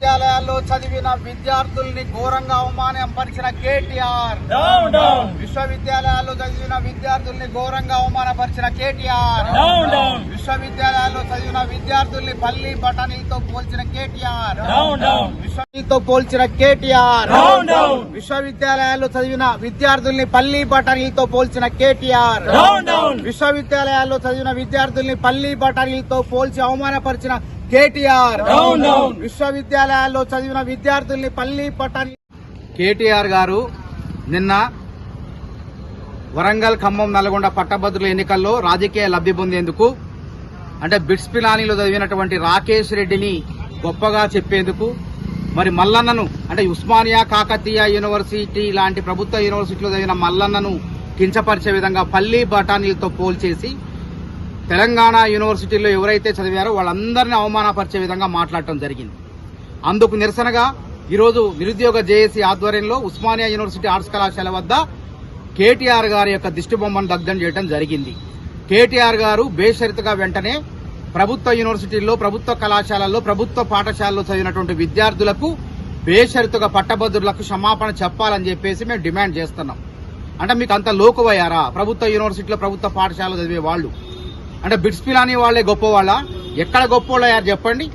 విద్యాలయాల్లో చదివిన విద్యార్థుల్ని ఘోరంగా అవమానపరిచిన కేటీఆర్. విశ్వవిద్యాలయాల్లో చదివిన విద్యార్థుల్ని ఘోరంగా అవమానపరిచిన కేటీఆర్. విశ్వవిద్యాలయాల్లో చదివిన విద్యార్థుల్ని పల్లి బఠానీతో పోల్చిన కేటీఆర్. విశ్వతో పోల్చిన కేటీఆర్. విశ్వవిద్యాలయాల్లో చదివిన విద్యార్థుల్ని పల్లి బఠానీలతో పోల్చిన కేటీఆర్. విశ్వవిద్యాలయాల్లో చదివిన విద్యార్థుల్ని పల్లి బఠానీలతో పోల్చి అవమానపరిచిన కేటీఆర్. విశ్వవిద్యాలయాల్లో చదివిన విద్యార్థుల్ని పల్లి బఠానీ కేటీఆర్ గారు నిన్న వరంగల్ ఖమ్మం నల్గొండ పట్టభద్రుల ఎన్నికల్లో రాజకీయ లబ్ధి పొందేందుకు అంటే బిట్స్ పిలానీలో చదివినటువంటి రాకేష్ రెడ్డిని గొప్పగా చెప్పేందుకు మరి మల్లన్నను అంటే ఉస్మానియా కాకతీయ యూనివర్సిటీ లాంటి ప్రభుత్వ యూనివర్సిటీలో చదివిన మల్లన్నను కించపరిచే విధంగా పల్లి బఠానీలతో పోల్చేసి తెలంగాణ యూనివర్సిటీలో ఎవరైతే చదివారో వాళ్ళందరినీ అవమానపరిచే విధంగా మాట్లాడటం జరిగింది. అందుకు నిరసనగా ఈరోజు నిరుద్యోగ జేఏసీ ఆధ్వర్యంలో ఉస్మానియా యూనివర్సిటీ ఆర్ట్స్ కళాశాల వద్ద కేటీఆర్ గారి యొక్క దిష్టిబొమ్మను దగ్ధం చేయడం జరిగింది. కేటీఆర్ గారు బేషరతుగా వెంటనే ప్రభుత్వ యూనివర్సిటీల్లో ప్రభుత్వ కళాశాలల్లో ప్రభుత్వ పాఠశాలలో చదివినటువంటి విద్యార్థులకు బేషరతుగా పట్టభద్రులకు క్షమాపణ చెప్పాలని చెప్పేసి మేము డిమాండ్ చేస్తున్నాం. అంటే మీకు అంత లోకువయ్యారా? ప్రభుత్వ యూనివర్సిటీలో ప్రభుత్వ పాఠశాలలో చదివే వాళ్ళు. అంటే బిట్స్ పిలాని వాళ్ళే గొప్పవాళ్ళ. ఎక్కడ గొప్పవాళ్ళయ్యారు చెప్పండి?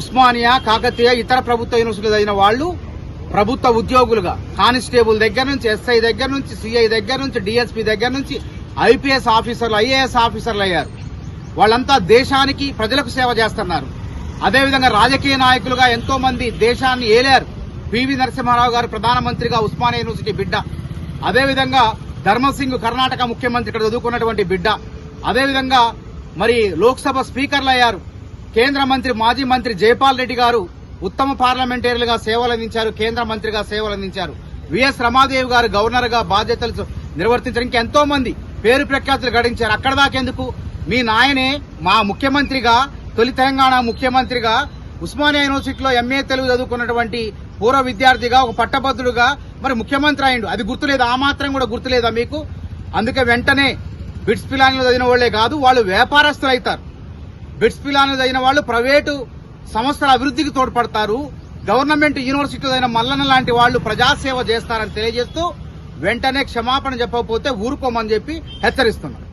ఉస్మానియా కాకతీయ ఇతర ప్రభుత్వ యూనివర్సిటీలు చదివిన వాళ్ళు ప్రభుత్వ ఉద్యోగులుగా. కానిస్టేబుల్ దగ్గర నుంచి ఎస్ఐ దగ్గర నుంచి సిఐ దగ్గర నుంచి డిఎస్పీ దగ్గర నుంచి ఐపీఎస్ ఆఫీసర్లు ఐఏఎస్ ఆఫీసర్లు అయ్యారు. వాళ్ళంతా దేశానికి ప్రజలకు సేవ చేస్తున్నారు. అదేవిధంగా రాజకీయ నాయకులుగా ఎంతో మంది దేశాన్ని ఏలారు. పివి నరసింహారావు గారు ప్రధానమంత్రిగా ఉస్మానియా యూనివర్సిటీ బిడ్డ. అదేవిధంగా ధర్మసింగ్ కర్ణాటక ముఖ్యమంత్రి ఇక్కడ చదువుకున్నటువంటి బిడ్డ. అదేవిధంగా మరి లోక్సభ స్పీకర్లు అయ్యారు. కేంద్ర మంత్రి మాజీ మంత్రి జైపాల్ రెడ్డి గారు ఉత్తమ పార్లమెంటరీలుగా సేవలు అందించారు కేంద్ర మంత్రిగా సేవలు అందించారు. విఎస్ రమాదేవి గారు గవర్నర్గా బాధ్యతలు నిర్వర్తించడానికి ఎంతో మంది పేరు ప్రఖ్యాతులు గడించారు. అక్కడ దాకెందుకు మీ నాయనే మా ముఖ్యమంత్రిగా తొలి తెలంగాణ ముఖ్యమంత్రిగా ఉస్మానియా యూనివర్సిటీలో ఎంఏ తెలుగు చదువుకున్నటువంటి పూర్వ విద్యార్థిగా ఒక పట్టభద్రుడుగా మరి ముఖ్యమంత్రి అయిండు అది గుర్తులేదు ఆ మాత్రం కూడా గుర్తులేదా మీకు? అందుకే వెంటనే బిట్స్ పిలాన్లు చదివిన వాళ్ళే కాదు వాళ్ళు వ్యాపారస్తులు అవుతారు బిట్స్ పిలాన్లు చదివిన వాళ్ళు ప్రైవేటు సంస్థల అభివృద్ధికి తోడ్పడతారు. గవర్నమెంట్ యూనివర్సిటీలో అయిన మల్లన్న లాంటి వాళ్ళు ప్రజాసేవ చేస్తారని తెలియజేస్తూ వెంటనే క్షమాపణ చెప్పకపోతే ఊరుకోమని చెప్పి హెచ్చరిస్తున్నారు